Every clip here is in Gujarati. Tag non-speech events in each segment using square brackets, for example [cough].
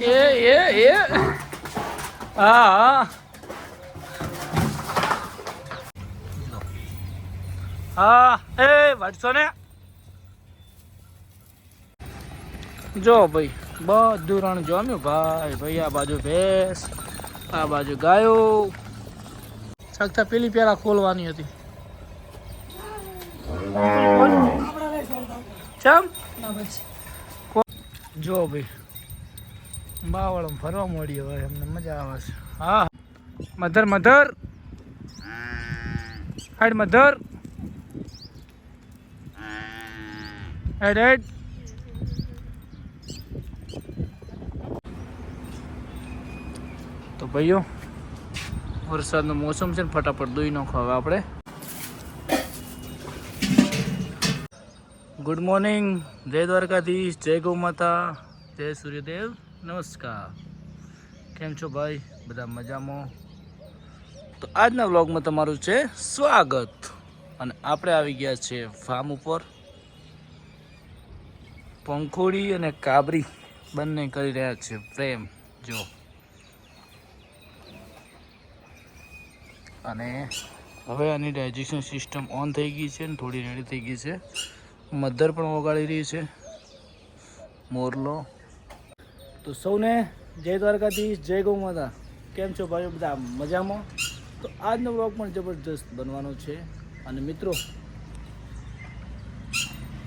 એ એ એ. હા હા. હા એ વાંચશો ને. જો ભાઈ બધું રણ જોમ્યું. ભાઈ ભાઈ આ બાજુ ભેંસ આ બાજુ ગાયો. સખતા પેલી પેલા ખોલવાની હતી. ચમ જો ભાઈ બાવળમ ફરવા મળી હવે અમને મજા આવે છે. હા. મધર મધર. હેડ મધર. હેડ હેડ. તો ભાઈઓ, વરસાદનો મોસમ છે ને ફટાફટ દોઈ નાખો હવે આપણે. ગુડ મોર્નિંગ જય દ્વારકાધીશ, જય ગૌ માતા, જય સૂર્યદેવ. નમસ્કાર. કેમ છો ભાઈ? બધા મજામાં? તો આજના વ્લોગમાં તમારું છે સ્વાગત. અને આપણે આવી ગયા છે ફાર્મ ઉપર. પંખોડી અને કાબરી બંને કરી રહ્યા છે. પ્રેમ, જો. અને હવે આની ડાયજેશન સિસ્ટમ ઓન થઈ ગઈ છે ને થોડી રેડી થઈ ગઈ છે. મધર પણ ઓગાળી રહી છે. મોરલો. તો સૌને જય દ્વારકાધીશ, જય ગૌ માતા. કેમ છો ભાઈઓ બધા? મજામાં? તો આજનો બ્લોગ પણ જબરજસ્ત બનવાનો છે. અને મિત્રો,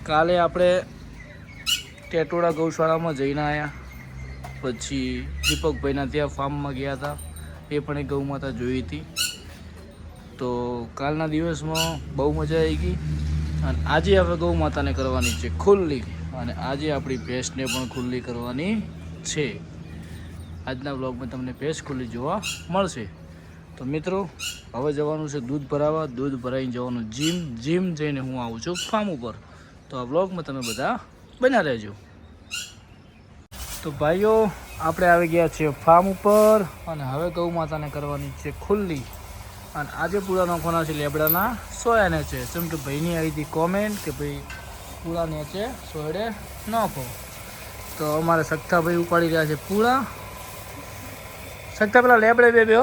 કાલે આપણે ટેટોડા ગૌશાળામાં જઈને આવ્યા પછી દીપકભાઈના ત્યાં ફાર્મમાં ગયા હતા. એ પણ એક ગૌ માતા જોઈ હતી. તો કાલના દિવસમાં બહુ મજા આવી ગઈ. અને આજે હવે ગૌ માતાને કરવાની છે ખુલ્લી. અને આજે આપણી ભેંસને પણ ખુલ્લી કરવાની છે. આજના બ્લોગમાં તમને ભેંસ ખુલ્લી જોવા મળશે. તો મિત્રો, હવે જવાનું છે દૂધ ભરાવા. દૂધ ભરાઈને જવાનું જીમ. જીમ જઈને હું આવું છું ફાર્મ ઉપર. તો આ બ્લોગમાં તમે બધા બના રહેજો. તો ભાઈઓ, આપણે આવી ગયા છીએ ફાર્મ ઉપર અને હવે ગૌ માતાને કરવાની છે ખુલ્લી. અને આજે પૂરા નાખવાના છે લેબડાના સોયાને છે. જેમ કે ભાઈની આવી હતી કોમેન્ટ કે ભાઈ પૂરા છે સોયડે નાખો. તો અમારે સખ્તાભાઈ ઉપાડી રહ્યા છે પૂળા સખ્તા પેલા લેબડે બે બે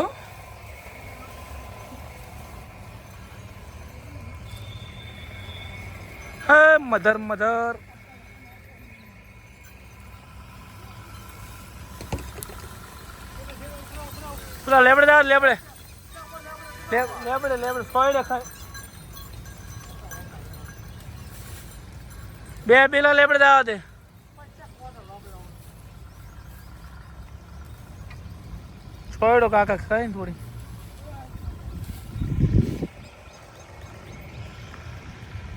મધર મધર. પેલા લેબડે દા લેબડે. લેબડે લેબડે સોયડે ખાય. બે, પેલા લેબડે દાવા દે. સોયડો કાકા ખાય ને થોડી.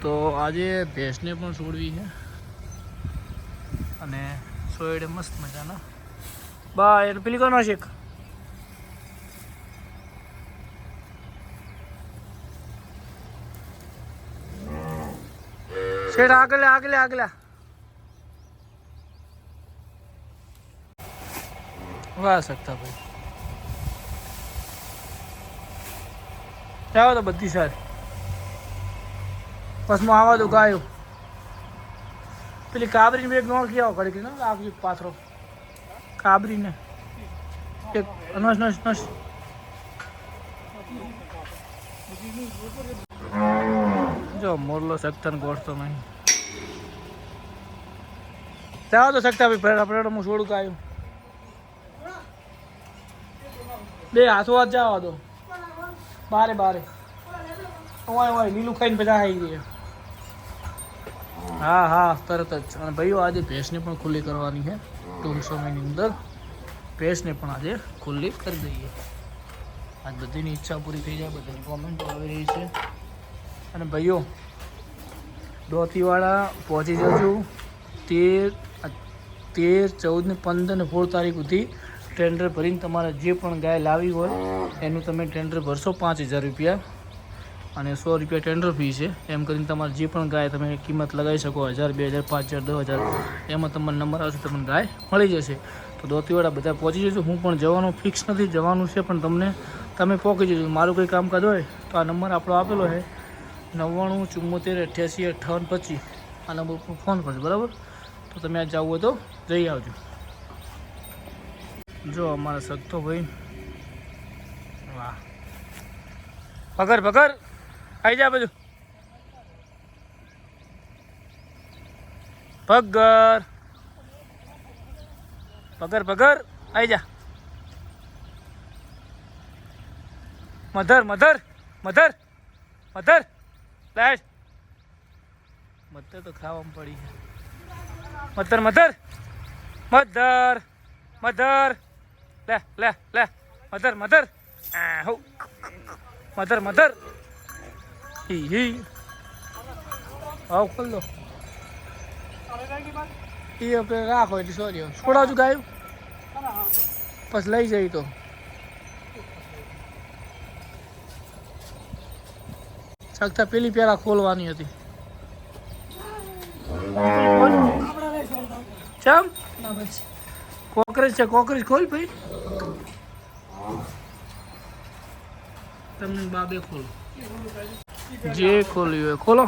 તો આજે ભેંસને પણ છોડવી છે. અને સોયડે મસ્ત મજાના. બા એ પેલી કોનો શેખ શેઠ આગળ આગળ આગળ વાહ સકતા ભાઈ જાઓ તો બધી સારી. બસમાં આવા દો ગાયો. પેલી કાબરીને એક નો ક્યાં કરી ના આગળ પાથરો. કાબરીને. એક, નસ નસ નસ. જો મોરલો સક્તન ગોઠતો નહીં. જાઓ તો સકતા ભાઈ પેડા હું છોડું કાયું બે હાથો હાથ જાઓ તો બારે બારે. ઓય ઓય લીલું ખાઈને બધા આવી ગયા. હા. હા તરત જ. અને ભાઈઓ આજે ભેંસને પણ ખુલ્લી કરવાની છે. ટૂંક સમયની અંદર. ભેંસને પણ આજે ખુલ્લી કરી દઈએ. આજ બધીની ઈચ્છા પૂરી થઈ જાય બધાની કોમેન્ટો આવી રહી છે. અને ભાઈઓ દોતીવાળા પહોંચી જજો. તેર તેર ચૌદ ને પંદર ને સોળ તારીખ સુધી ટેન્ડર ભરીને તમારે જે પણ ગાય લાવી હોય એનું તમે ટેન્ડર ભરશો પાંચ હજાર રૂપિયા. અને સો રૂપિયા ટેન્ડર ફી છે. એમ કરીને તમારે જે પણ ગાય તમે કિંમત લગાવી શકો હજાર બે હજાર પાંચ હજાર દસ હજાર એમાં તમારો નંબર આવશે તમને ગાય મળી જશે. તો દોતીવાળા બધા પહોંચી જજો. હું પણ જવાનું ફિક્સ નથી જવાનું છે પણ તમને તમે પહોંચી જજો. મારું કંઈ કામકાજ હોય તો આ નંબર આપણો આપેલો છે. નવ્વાણું ચુમ્મોતેર અઠ્યાસી અઠ્ઠાવન પચીસ. આ નંબર પર ફોન કરજો બરાબર? તો તમે આ જવું હોય તો જઈ આવજો. જો અમારા સગતો ભાઈ. વાહ. પકડ પકડ આવી જા બધું. પગર પગર પગર આવી જા. મધર મધર મધર મધર. લાઈટ મધર તો ખાવામાં પડી મધર મધર. મધર મધર. લે લે લે. મધર મધર. હો. મધર મધર. હી ખોલ દો. એ આપણે રાખો એટલે સોરી છોડાવજો ગાયું? પછી લઈ જઈ તો. શકતા પેલી પેલા ખોલવાની હતી. ચમ? કોકરેજ છે કોકરેજ ખોલ ભાઈ. તમને બાબે ખોલો. જે ખોલ્યું હોય, ખોલો.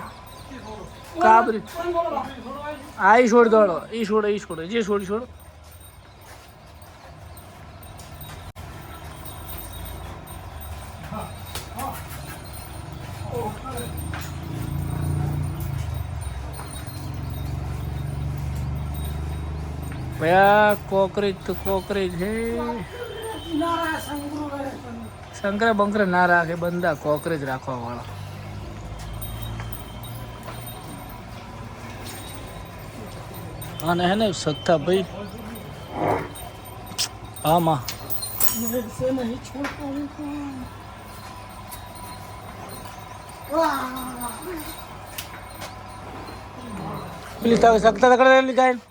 કાબરી. આ ઈ છોડ દોડો, ઈ છોડે ઈ છોડે, જે છોડી છોડો. ભયા કોકરેજ તો કોકરેજ હે. શંકરા બંકર ના રાખે, બંદા કોકરેજ રાખવા વાળા. અને હે ને સત્તા ભાઈ, આમાં. પેલી તાવે સત્તા તકડે લીધા એને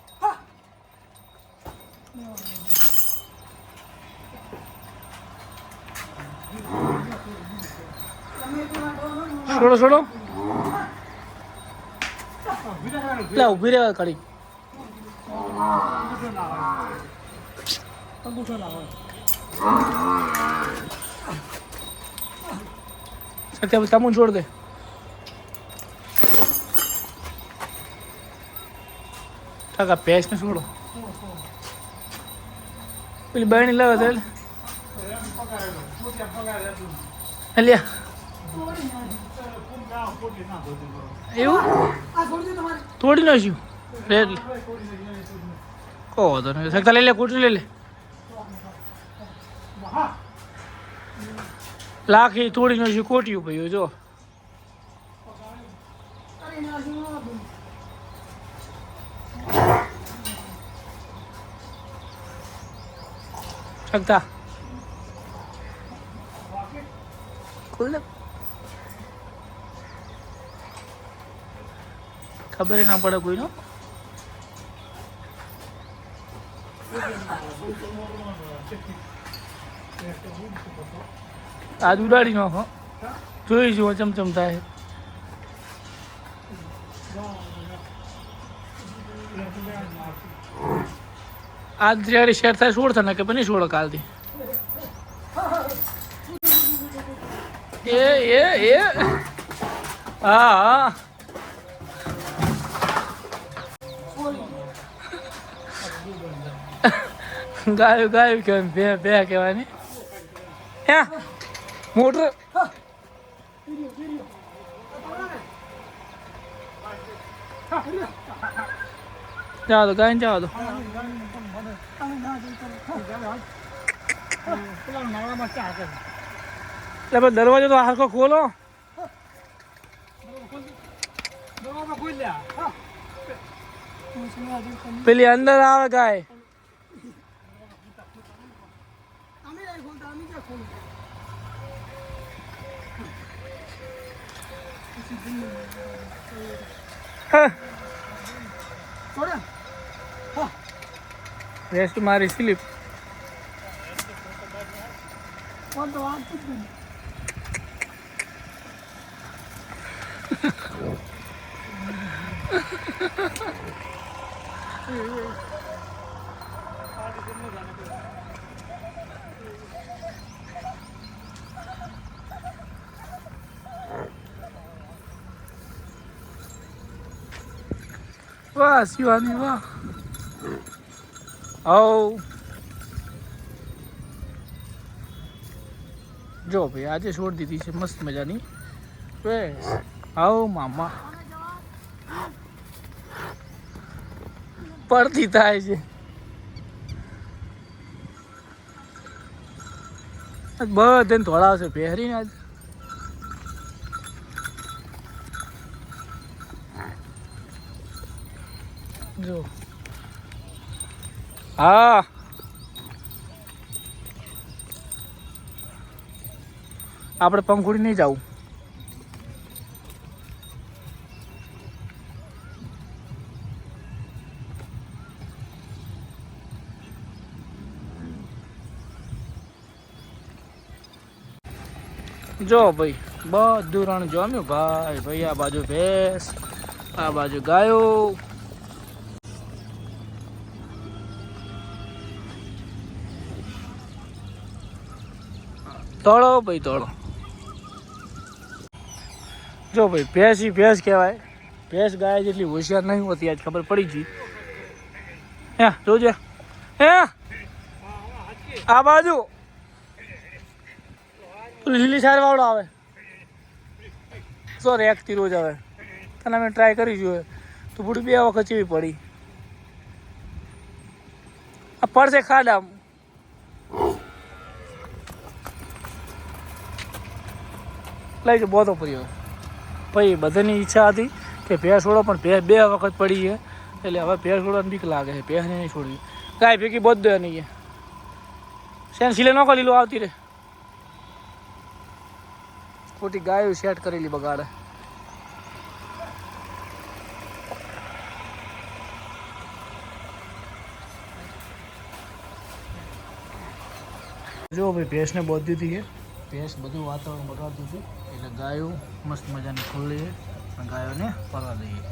છોડો છોડો. લે ઊભી રહેવા કડી સત્યા તમુન છોડ દે. ઠાકા ભેંસ ને છોડો. પેલી બહેણી લાવે તો લ્યા એવું? તોડી નાખ્યું. રેડ કહો તો નહીં. સકતા લઈ લે કુટરી લઈ લે. લાખી તોડી નાખ્યું કોટ્યું ભાઈ જો. સગતા ખુલ્લે. ખબર ના પડે કોઈનો. આજ ઉડાડી નાખો. જોઈ જુઓ ચમચમ થાય. આજ જ્યારે શેર થાય સોળ થાય કે બની સોળ કાલથી. એ એ એ. હા હા. ગાયું ગાયું કહેવાય બે બે કહેવાની. હે? મોટર? જાઓ તો ગાયને જાઓ તો દરવાજો તો હારખો ખોલો. પેલી અંદર આવે ગાય. રેસ્ટ મારી સ્લીપ [laughs] વાહ, શિવાની વાહ. હવ જો ભાઈ, આજે છોડ દીધી છે, મસ્ત મજાની. બસ. આવો મામા. પડતી થાય છે. બધાને ધોળાવશે પહેરીને આજે. જો. હા. આપણે પંખુડી નહીં જવું. જો ભાઈ, બધું રણ જમ્યું ભાઈ ભાઈ, આ બાજુ ભેંસ, આ બાજુ ગાયો. તળો ભાઈ, તળો. જો ભાઈ, ભેંસ ઈ ભેંસ કહેવાય. ભેંસ ગાય જેટલી હોશિયાર નહીં હોતી, આજ ખબર પડી ગઈ. હે, જોજે. હે? આ બાજુ. લીલી સાર વાળો આવે. સો રેકથી રોજ આવે. તને અમે ટ્રાય કરી જોઈએ તો પૂરી બે વખત ચીવી પડી. આ પડશે ખાડા લઈ જો બોધો પડ્યો પછી બધાની ઈચ્છા હતી કે ભેંસ છોડો, પણ ભેંસ બે વખત પડી છે. એટલે હવે ભેંસ છોડવાની બીક લાગે છે, ભેંસને નહીં છોડવી. ગાય ભેગી બધો નહીં શેન સિલે નોકો લીલો આવતી રે ખોટી ગાયો સેટ કરેલી બગાડે. જો ભાઈ ભેંસને બોધી હતી એ ભેંસ બધું વાતાવરણ બગાડતું હતું. એટલે ગાયો મસ્ત મજાની ખુલ્લી છે. અને ગાયોને પરવા દઈએ.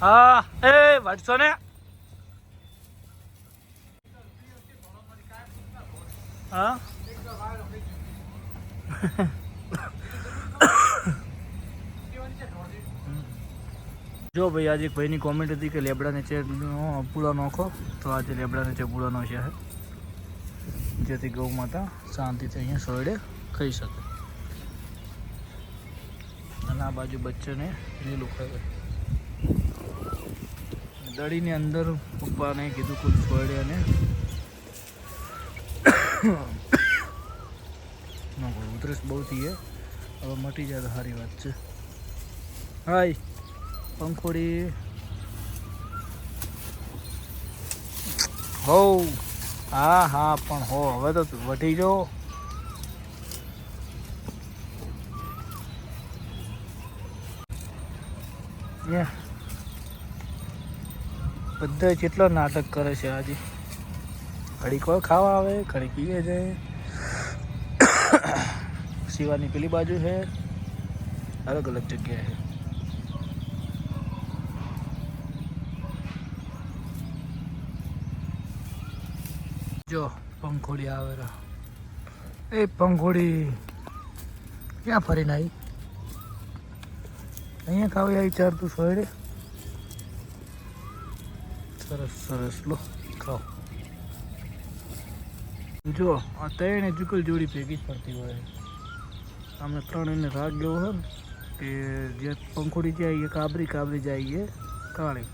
હા, એ વાંચશો ને? હા? જો ભાઈ, આજે ભાઈની કોમેન્ટ હતી કે લેબડા નીચે પૂળો નોખો, તો આજે લેબડા નીચે પૂળો નોખ્યા છે. જેથી ગૌ માતા શાંતિથી અહીંયા સોયડે ખાઈ શકે. અને આ બાજુ બચ્ચાને લીલું ખાવે દડીની અંદર પપ્પાને કીધું કુલ સોયડે અને [coughs] ન ઉધરસ બહુ થઈ હવે મટી જાય સારી વાત છે. હાય. પંખોડી. હો, હા હા, પણ હો, હવે તો વધી જો. બધા કેટલો નાટક કરે છે આજે? ઘડીક વાર ખાવા આવે ઘડી પીએ છે. [coughs] શિવાની પેલી બાજુ છે. અલગ અલગ જગ્યાએ જો, પંખોડી આવે એ પંખોડી ક્યાં ફરીને આવી? અહીંયા ખાવી આવી ચાર તું સોયડે સરસ સરસ. લો, ખાઓ. જો, આ ત્રણે જુકલ જોડી ભેગી જ ફરતી હોય. અમને ત્રણ એને રાગ ગયો હોય ને, કે જે પંખોડી જાય એ કાબરી કાબરી જાય એ કાળી.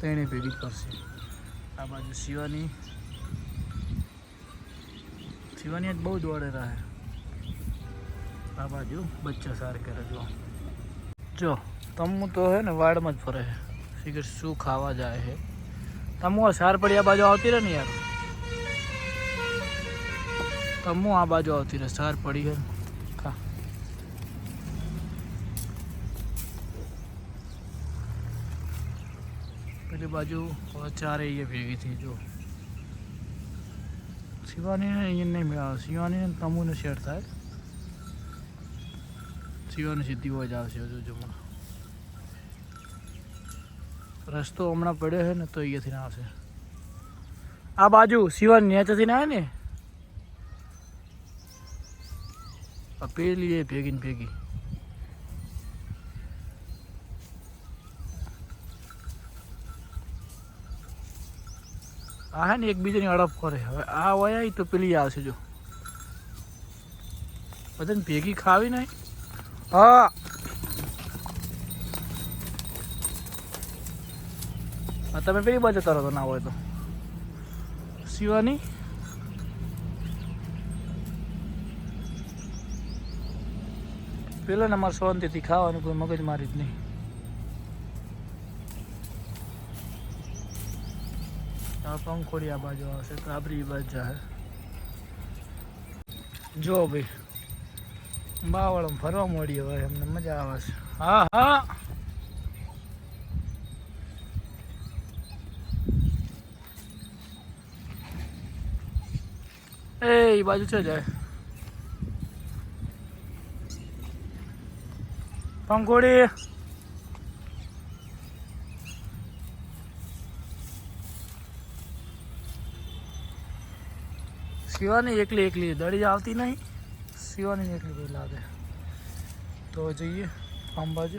ત્રણે ભેગી જ ફરશે. આ બાજુ શિવાની શિવાની આજ બહુ દોડે રહે આ બાજુ બચ્ચા સાર કરે જો જો તમુ તો હે ને વાડમાં જ ફરે છે શીખર શું ખાવા જાય છે તમુ આ સાર પડી આ બાજુ આવતી રહે ને યાર તમુ આ બાજુ આવતી રહે સાર પડી છે ખા પેલી બાજુ હવે ચારે એ ભેગી થઈ જો શિવાની અહીંયા નહીં શિવાની તમુને શેર થાય. શિવાની સીધી હોય જ આવશે હજુ જો મને રસ્તો હમણાં પડ્યો છે ને તો અહીંયાથી ના આવશે. આ બાજુ શિવાની નેચેથી ના આવે ને? પેલી એ ભેગી ને ભેગી. આ હે ને એકબીજાની અડપ કરે. હવે આ વયા તો પેલી આવશે જો. બધાને ભેગી ખાવી નહીં. હા, તમે પેલી બાજુ કરો તો ના હોય તો. શિવાની? પેલા ને મારે શાંતિથી ખાવાનું કોઈ મગજ મારી જ નહીં. પંખોડી બાજુ આવશે? કાબરી બાજુ જાહે. જો ભાઈ, બાવળમ ફરવા મળી હવે, અમને મજા આવે છે. હા હા. એ બાજુ છે જાય. પંખોડી. શિવાની એકલી એકલી દડી આવતી નહીં. શિવાની એકલી લાગે. તો જઈએ આમ બાજુ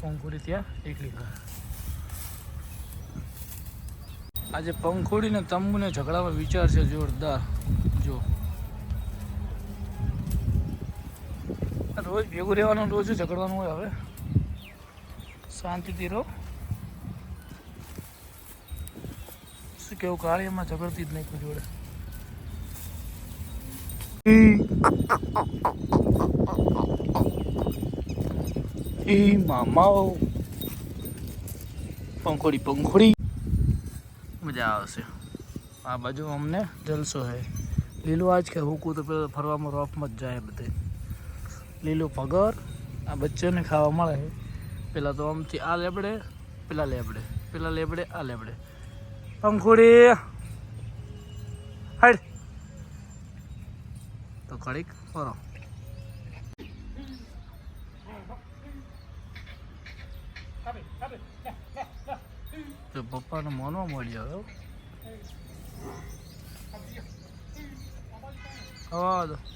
પંખુડી ત્યાં એકલી ઘર. આજે પંખુડી ને તંબુને ઝઘડામાં વિચાર છે જોરદાર. જો. રોજ ભેગું રહેવાનું, રોજ ઝઘડવાનું હોય હવે. શાંતિથી રહો. શું કેવું કાર્યમાં ઝઘડતી જ નહીં કોઈ જોડે. એ મામાઓ. પંખોડી પંખોડી. મજા આવશે આ બાજુ અમને જલસો હે. લીલું આજ કે હુકું તો પેલો ફરવામાં રોફમાં જ જાય બધે. લીલું પગર આ બચ્ચોને ખાવા મળે પેલા તો આમથી આ લેબડે પેલા લેબડે પેલા લેબડે આ લેબડે. પંખુડી. હાડ. તો કડીક ફરો. તો પપ્પાનો મોનો મળ્યો હવે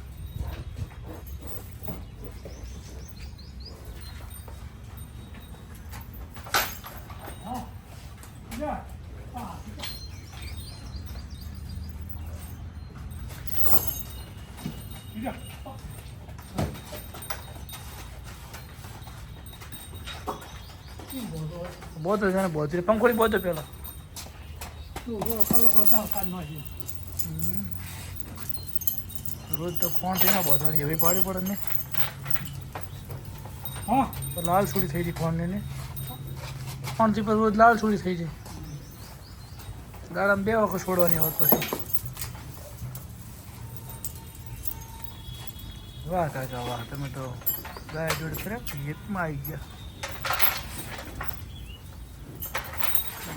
બોધો છે ને બોધરી પંખોડી બોધો પેલો. રોજ તો ફોનથી ના બોધવાની એવી પાડી પડે ને. હા? તો લાલ છોડી થઈ ગઈ ફોન ને. ફોનથી રોજ લાલ છોડી થઈ જાય. દાડામાં બે વખત છોડવાની હોત પછી. વાહ કાકા વાહ. તમે તો ગાય જોડે ફર્યા ખેતમાં આવી ગયા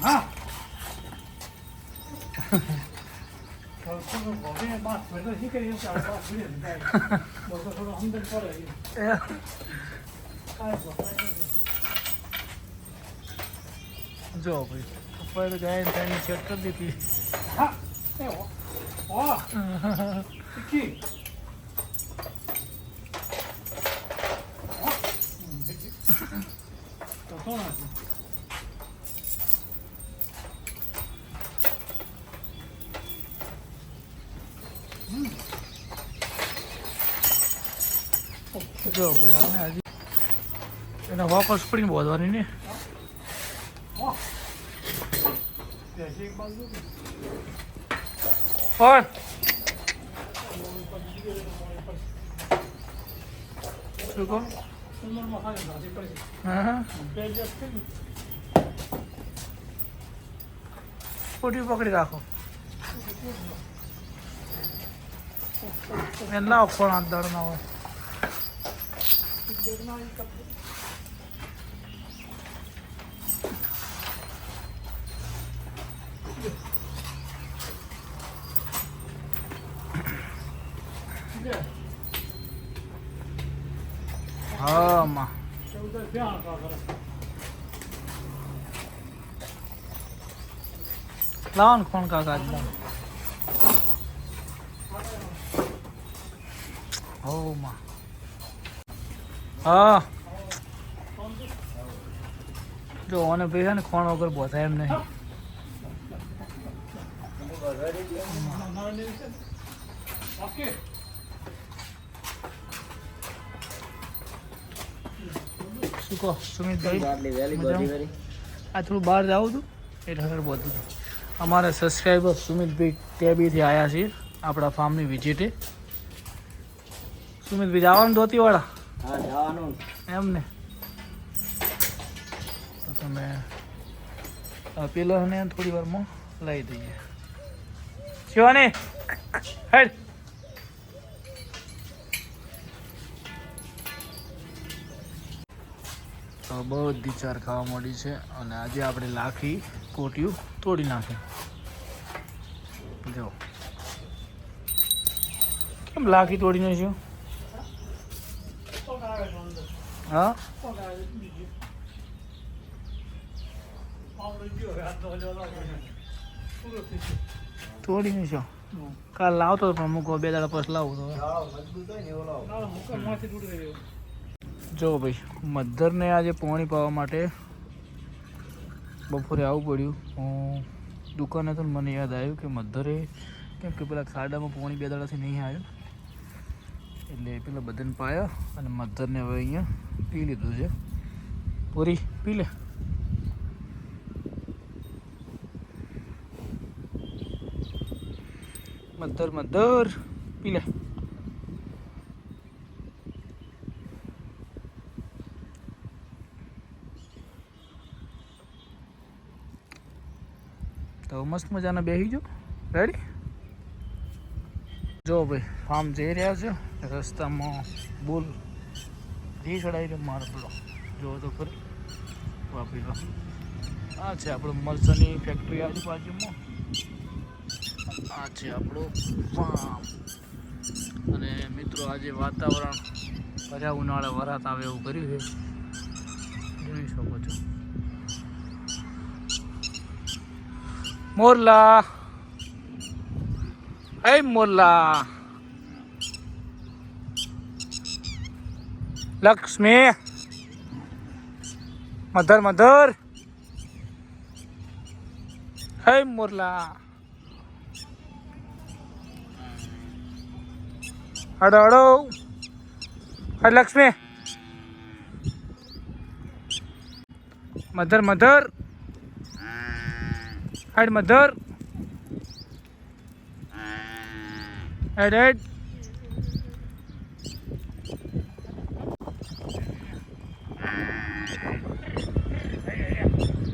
હા એ જો ભાઈ પપ્પાએ તો ગાય ત્યાંની ચેક કરી દીધી જો ભાઈ આને હજી એને વાપસ પડીને બોધવાની ને પણ શું કહો હા પોટી પકડી રાખો એટલા હાથ દાડ ના હોય લાવો ને ફોન કાકા હો માં હા જો ઓને ભાઈ છે ને ખોણ વગર બોધાય એમ નહીં. શું કહો સુમિત ભાઈ આ થોડું બહાર જાઉં છું એટલે બધું અમારા સબસ્ક્રાઈબર સુમિતભાઈ ટેબીથી આવ્યા છીએ આપણા ફાર્મની વિઝિટે સુમિતભાઈ જવાનું ધોતીવાળા જવાનું. એમ ને તો તમે પેલો થોડી વારમાં લઈ દઈએ. શિવાની હેડ. બધી ચાર ખાવા મળી છે અને આજે આપણે લાખી કોટિયું તોડી નાખ્યું જો. કેમ લાખી તોડી નાખ્યું? હા? તોડી નાખ્યો? કાલ લાવતો હતો પણ મૂકો બે દાડા પછી લાવું તો મજબૂત હોય ને એવો લાવો જો ભાઈ, મધરને આજે પોણી પાવા માટે બપોરે આવવું પડ્યું. હું દુકાને તો મને યાદ આવ્યું કે મધરે કેમ કે પેલા ખાડામાં પોણી બે દાડાથી નહીં આવ્યું. એટલે પેલા બધાને પાયા અને મધરને હવે અહીંયા પી લીધું છે. પૂરી પી લે. મધર મધર, પી લે. તો મસ્ત મજાના બેસી જો. રેડી જો ભાઈ, ફાર્મ જઈ રહ્યા છે. રસ્તામાં બોલ ધી ચડાવી રહ્યો મારો પેલો. જો તો ખરી. વાપરી લો. આ છે આપણું મરચાની ફેક્ટરી આજુબાજુમાં. આ છે આપણું ફાર્મ અને મિત્રો, આજે વાતાવરણ ભર્યા ઉનાળે વરાત આવે એવું કર્યું છે. જોઈ શકો છો. મોરલા હે મોરલા લક્ષ્મી મધર મધર હે મોરલા હડો હડો હે લક્ષ્મી મધર મધર હેડ મધર હેડ હેડ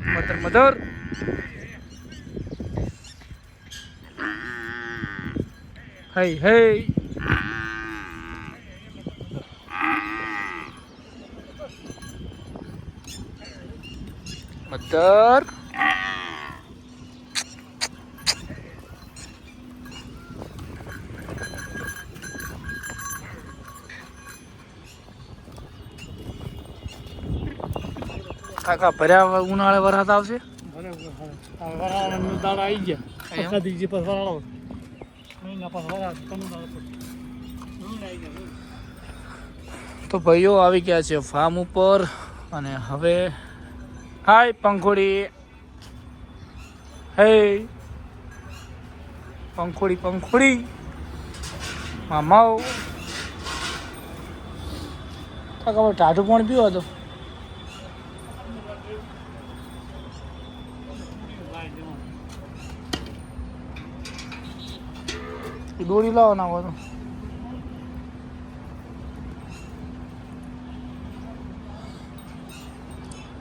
મધર મધર હે હે મધર કાકા ભર્યા ઉનાળે વરસાદ આવશે? દાડા આવી ગયા? આખા તો ભાઈઓ આવી ગયા છે ફાર્મ ઉપર અને હવે હાય પંખોડી. હે. પંખોડી પંખોડી. મામાઓ. કાકા ટાઢું પણ પીવો હતો દોરી લાવો ના તો.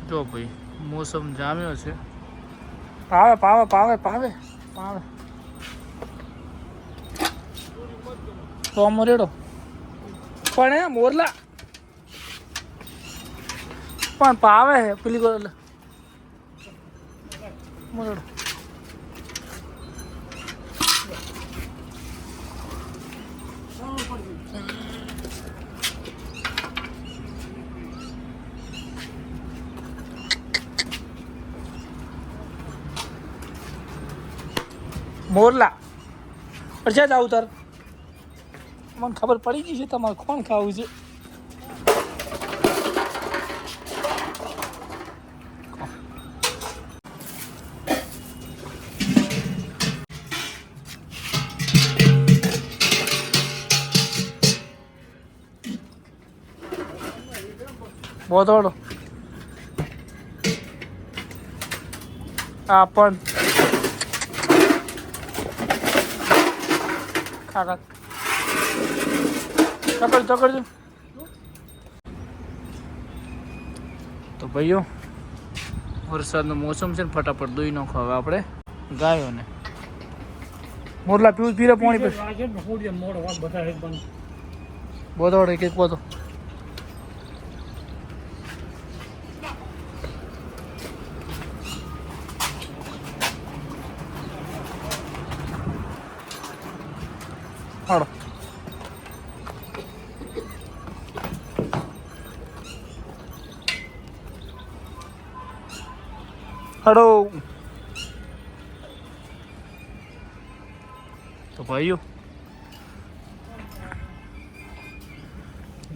જો ભાઈ મોસમ જામ્યો છે. પાવે પાવે પાવે પાવે પાવે. તો મરેડો પણ એ મોરલા. પણ પાવે હે પેલી મોરડો. મોરલા. અચ્છા આવું તાર. મને ખબર પડી ગઈ છે તમારે કોણ ખાવું છે. બોધોડો. આ પણ ખા ખા પકડ પકડજો તો ભાઈઓ વરસાદનો મોસમ છે ને ફટાફટ દોઈ નાખો હવે આપણે. ગાયોને. મોરલા પીવું પીરે પાણી પછી. આ એક બધો વાત બધા એક બંધ બોધોડો એક એક બોધો હાડો હાડો તો ભાઈઓ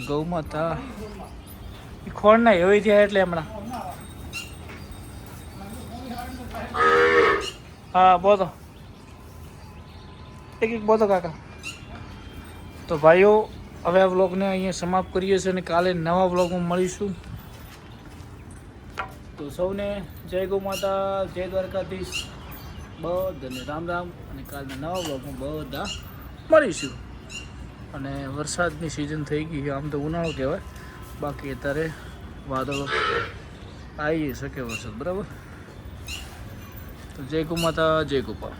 ગૌ માતા ઈ ખોળ ના એવી થયા એટલે હમણાં. હા બોલો. એક એક બોલો કાકા. તો ભાઈઓ હવે આ વ્લોગને અહીંયા સમાપ્ત કરીએ છીએ અને કાલે નવા વ્લોગમાં મળીશું. તો સૌને જય ગૌ માતા, જય દ્વારકાધીશ. બધાને રામ રામ અને કાલના નવા બ્લોગમાં બધા મળીશું. અને વરસાદની સિઝન થઈ ગઈ આમ તો ઉનાળો કહેવાય. બાકી અત્યારે વાદળો આવી શકે વરસાદ, બરાબર? તો જય ગૌ માતા, જય ગોપાલ.